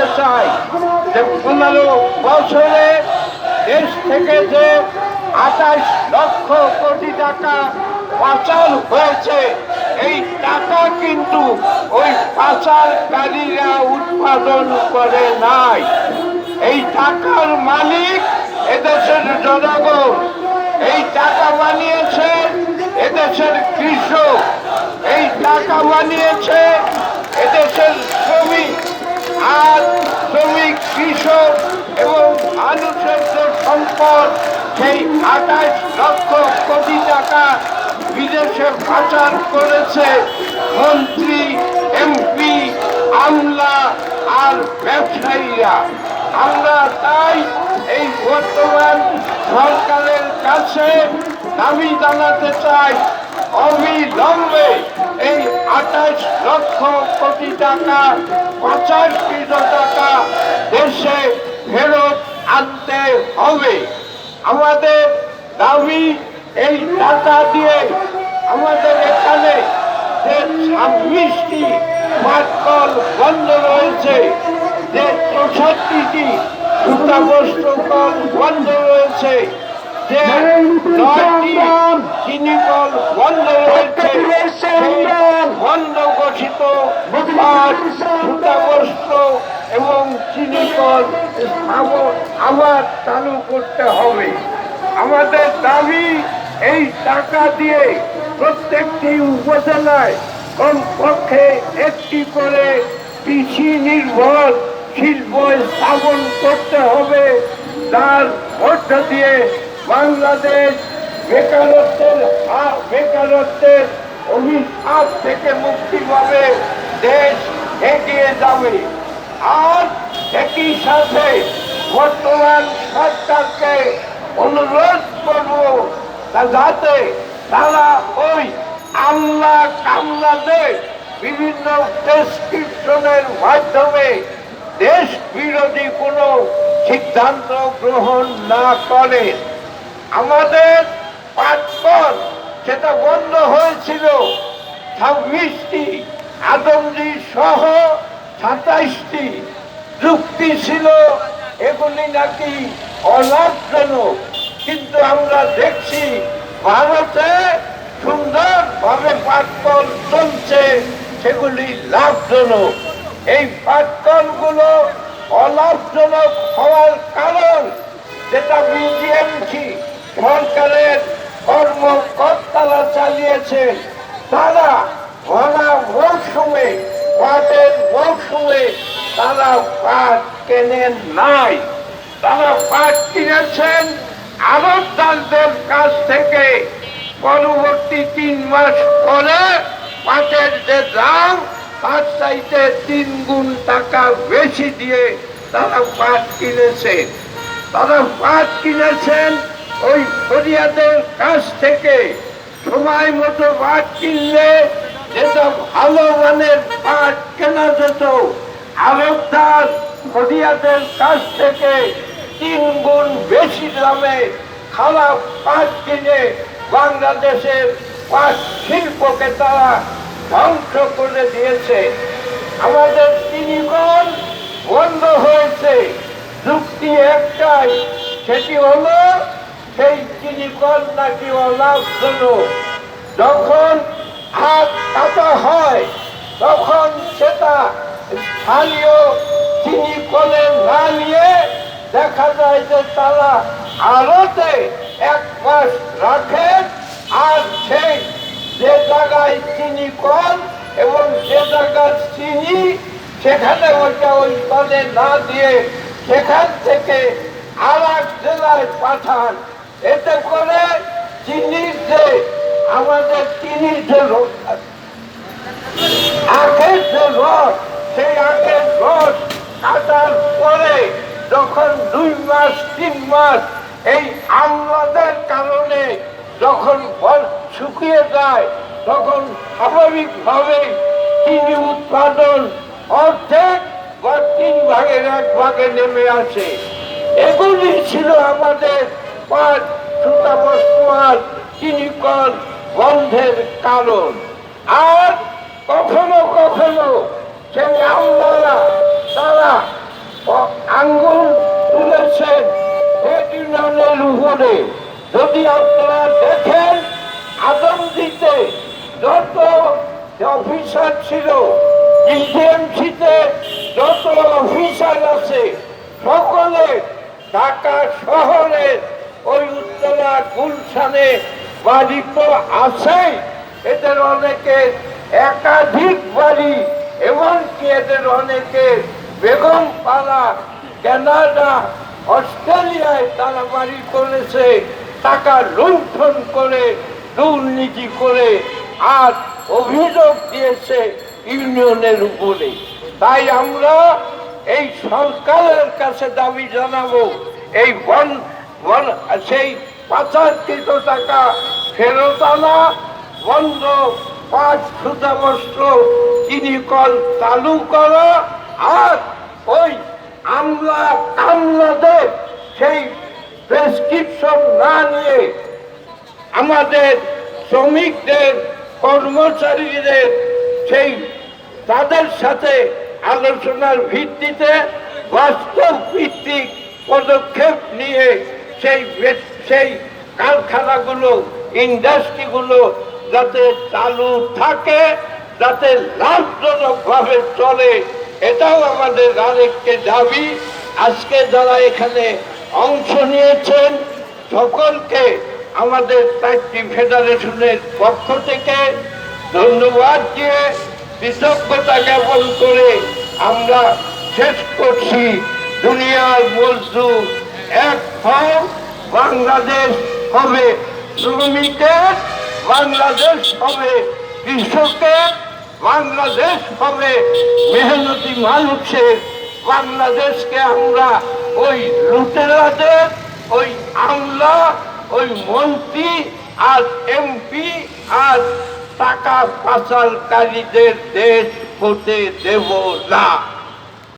জানাতে চাই যে পনেরো বছরে দেশ থেকে যে আঠাশ লক্ষ কোটি টাকা পাচার হয়েছে, এই টাকা কিন্তু ওই পাচারকারীরা উৎপাদন করে নাই। এই টাকার মালিক এদেশের জনগণ। এই টাকা বানিয়েছে এদেশের কৃষক। এই টাকা বানিয়েছে এদেশের আর শ্রমিক, কৃষক এবং মানুষের সম্পদ সেই আঠাশ লক্ষ কোটি টাকা বিদেশে পাচার করেছে মন্ত্রী, এমপি, আমলা আর ব্যবসায়ীরা। আমরা তাই এই বর্তমান সরকারের কাছে দাবি জানাতে চাই আঠাশ লক্ষ কোটি টাকা পঁচাশকৃত টাকা দেশে ফেরত আনতে হবে। আমাদের দাবি এই টাকা দিয়ে আমাদের এখানে যে ছাব্বিশটি পাটকল বন্ধ রয়েছে, যে চৌষট্টিটি সুতাবস্ত্র কল বন্ধ রয়েছে, যে পাট এবং চিনি কল স্থাপন আবার চালু করতে হবে। আমাদের দাবি, এই টাকা দিয়ে প্রত্যেকটি উপজেলায় কমপক্ষে একটি করে কৃষি নির্ভর শিল্প স্থাপন করতে হবে। যার মধ্য দিয়ে বাংলাদেশ বেকারত্বের বেকারত্বের অভিশাপ থেকে মুক্তি পাবে দেশ। এগিয়ে যাবে আর একই সাথে বর্তমান সরকারকে অনুরোধ করব যাতে তারা ওই আল্লাহ কামলাদের বিভিন্ন প্রেসক্রিপশনের মাধ্যমে দেশ বিরোধী কোনো সিদ্ধান্ত গ্রহণ না করে। আমাদের পাটকল সেটা বন্ধ হয়েছিল। ছাব্বিশটি আদমজি সহ সাতাইশটি চুক্তি ছিল, এগুলি নাকি অলাভজনক, কিন্তু আমরা দেখছি ভারতে সুন্দরভাবে পাটকল চলছে, সেগুলি লাভজনক। এই পাটকলগুলো অলাভজনক হওয়ার কারণ যেটা বিজিএমসি সরকারের কর্মকর্তারা চালিয়েছেন, তারা ভরা মৌসুমে তারা পাট কেনেন নাই। তারা পাট কিনেছেন আড়তদারদের কাছ থেকে। পরবর্তী তিন মাস পরে পাটের যে দাম, তার চাইতে তিন গুণ টাকা বেশি দিয়ে তারা পাট কিনেছেন। তারা পাট কিনেছেন ওই ফরিয়াদের কাছ থেকে। সময় মতো পাট কিনলে যেটা ভালো মানের পাট কেনা যেত ফরিয়াদের কাছ থেকে তিন গুণ বেশি দামে খারাপ পাট কিনে বাংলাদেশের পাট শিল্পকে তারা ধ্বংস করে দিয়েছে। আমাদের চিনিকল বন্ধ হয়েছে। যুক্তি একটাই, সেটি হলো সেই চিনিকল নাকি অলাভজনক। যখন হাত কাটা হয়, তখন সেটা স্থানীয় চিনি কলে না নিয়ে দেখা যায় যে তারা আড়তে এক মাস রাখেন, আর সেই যে জায়গায় চিনি কল এবং যে জায়গার চিনি, সেখানে ওইটা ওই কলে না দিয়ে সেখান থেকে আর এক জেলায় পাঠান। এতে করে চিনির যে আমাদের চিনির যে রোগ আখের যে রস সেই আখের রস কাটার পরে যখন দুই মাস, তিন মাস এই আমলাদের কারণে যখন ফল শুকিয়ে যায়, তখন স্বাভাবিকভাবে চিনি উৎপাদন অর্ধেক বা তিন ভাগের এক ভাগে নেমে আসে। এগুলি ছিল আমাদের পাট সুতা বস্তুয়ার চিনিকল বন্ধের কারণ। আর কখনো কখনো সেই আল্লাহরা তারা আঙ্গুল তুলেছেন। ইউনিয়নের উপরে যদি আপনারা দেখেন, আদম দিতে যত অফিসার ছিল ডিসিএমসিতে যত অফিসার আছে, সকলে ঢাকা শহরের ওই উত্তরা গুলশানে বাড়িতে আছে এদের অনেকে একাধিক বাড়ি এমনকি এদের অনেকে বেগম পাড়া, কানাডা, অস্ট্রেলিয়ায় তারা বাড়ি করেছে, টাকা লুণ্ঠন করে, দুর্নীতি করে, আর অভিযোগ দিয়েছে ইউনিয়নের উপরে। তাই আমরা এই সরকারের কাছে দাবি জানাব, এই বন বন, সেই পাচারকৃত টাকা ফেরত আনা বন্ধ পাঁচ সুতা বস্ত্র চিনি কল চালু করা, আর ওই আমলা কামলাদের সেই প্রেসক্রিপশন না নিয়ে আমাদের শ্রমিকদের, কর্মচারীদের, সেই তাদের সাথে আলোচনার ভিত্তিতে বাস্তব ভিত্তিক পদক্ষেপ নিয়ে সেই সেই কারখানাগুলো ইন্ডাস্ট্রিগুলো যাতে চালু থাকে, যাতে লাভজনক ভাবে চলে, এটাও আমাদের আরেকটি দাবি। আজকে যারা এখানে অংশ নিয়েছেন, সকলকে আমাদের চারটি ফেডারেশনের পক্ষ থেকে ধন্যবাদ দিয়ে কৃতজ্ঞতা জ্ঞাপন করে আমরা শেষ করছি। দুনিয়ার মজদুর এক হও, বাংলাদেশ হবে শ্রমিকের বাংলাদেশ হবে কৃষকের বাংলাদেশ হবে মেহনতি মানুষের। বাংলাদেশকে আমরা ওই লুটেরাদের, ওই আমলা, ওই মন্ত্রী আর এমপি আর টাকা পাচারকারীদের দেশ হতে দেব না।